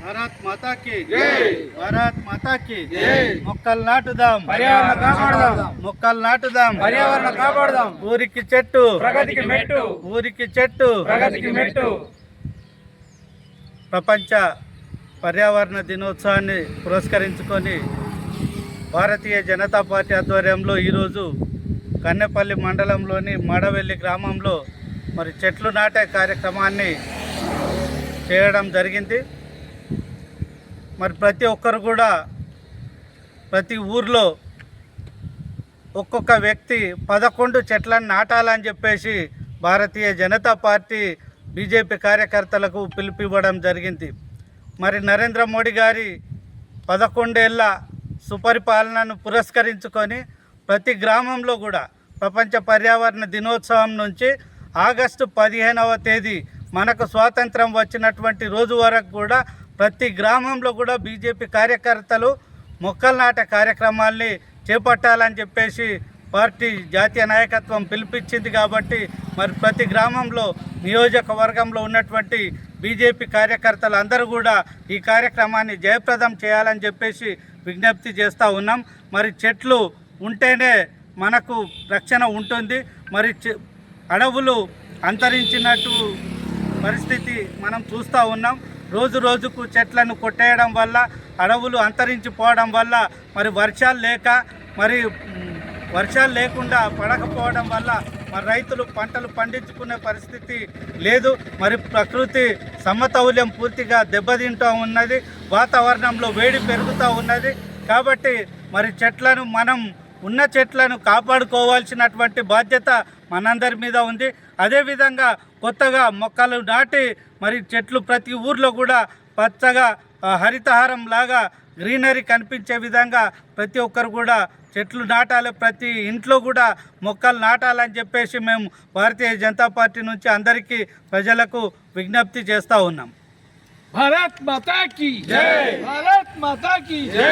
భారత్ మాతా కి జై. భారత్ మాతా కి జై. మొక్కలు నాటుదాం పర్యావరణ కాపాడుదాం. మొక్కలు నాటుదాం పర్యావరణ కాపాడుదాం ఊరికి చెట్టు। ప్రగతికి మెట్టు। ఊరికి చెట్టు। ప్రగతికి మెట్టు। ప్రపంచ పర్యావరణ దినోత్సవాన్ని పురస్కరించుకొని భారతీయ జనతా పార్టీ ఆధ్వర్యంలో ఈరోజు కన్నెపల్లి మండలంలోని మడవెల్లి గ్రామంలో మరి చెట్లు నాటే కార్యక్రమాన్ని చేయడం జరిగింది. మరి ప్రతి ఒక్కరు కూడా ప్రతి ఊర్లో ఒక్కొక్క వ్యక్తి పదకొండు చెట్లను నాటాలని చెప్పేసి భారతీయ జనతా పార్టీ బీజేపీ కార్యకర్తలకు పిలుపివ్వడం జరిగింది. మరి నరేంద్ర మోడీ గారి పదకొండేళ్ళ సుపరిపాలనను పురస్కరించుకొని ప్రతి గ్రామంలో కూడా ప్రపంచ పర్యావరణ దినోత్సవం నుంచి ఆగస్టు పదిహేనవ తేదీ మనకు స్వాతంత్రం వచ్చినటువంటి రోజు వరకు కూడా ప్రతి గ్రామంలో కూడా బీజేపీ కార్యకర్తలు మొక్కలు నాటే కార్యక్రమాల్ని చేపట్టాలని చెప్పేసి పార్టీ జాతీయ నాయకత్వం పిలిపించింది కాబట్టి మరి ప్రతి గ్రామంలో నియోజకవర్గంలో ఉన్నటువంటి బీజేపీ కార్యకర్తలు అందరూ కూడా ఈ కార్యక్రమాన్ని జయప్రదం చేయాలని చెప్పేసి విజ్ఞప్తి చేస్తూ ఉన్నాం. మరి చెట్లు ఉంటేనే మనకు రక్షణ ఉంటుంది. మరి చె- అడవులు అంతరించినట్టు పరిస్థితి మనం చూస్తూ ఉన్నాం. రోజు రోజుకు చెట్లను కొట్టేయడం వల్ల అడవులు అంతరించిపోవడం వల్ల మరి వర్షాలు లేక మరి వర్షాలు లేకుండా పడకపోవడం వల్ల మరి రైతులు పంటలు పండించుకునే పరిస్థితి లేదు. మరి ప్రకృతి సమతౌల్యం పూర్తిగా దెబ్బతింటూ ఉన్నది. వాతావరణంలో వేడి పెరుగుతూ ఉన్నది. కాబట్టి మరి చెట్లను మనం ఉన్న చెట్లను కాపాడుకోవాల్సినటువంటి బాధ్యత మనందరి మీద ఉంది. అదేవిధంగా కొత్తగా మొక్కలు నాటి మరి చెట్లు ప్రతి ఊర్లో కూడా పచ్చగా హరితహారం లాగా గ్రీనరీ కనిపించే విధంగా ప్రతి ఒక్కరు కూడా చెట్లు నాటాలి ప్రతి ఇంట్లో కూడా మొక్కలు నాటాలని చెప్పేసి మేము భారతీయ జనతా పార్టీ నుంచి అందరికీ ప్రజలకు విజ్ఞప్తి చేస్తూ ఉన్నాం. భారత్ మాతాకి భారత్ జై!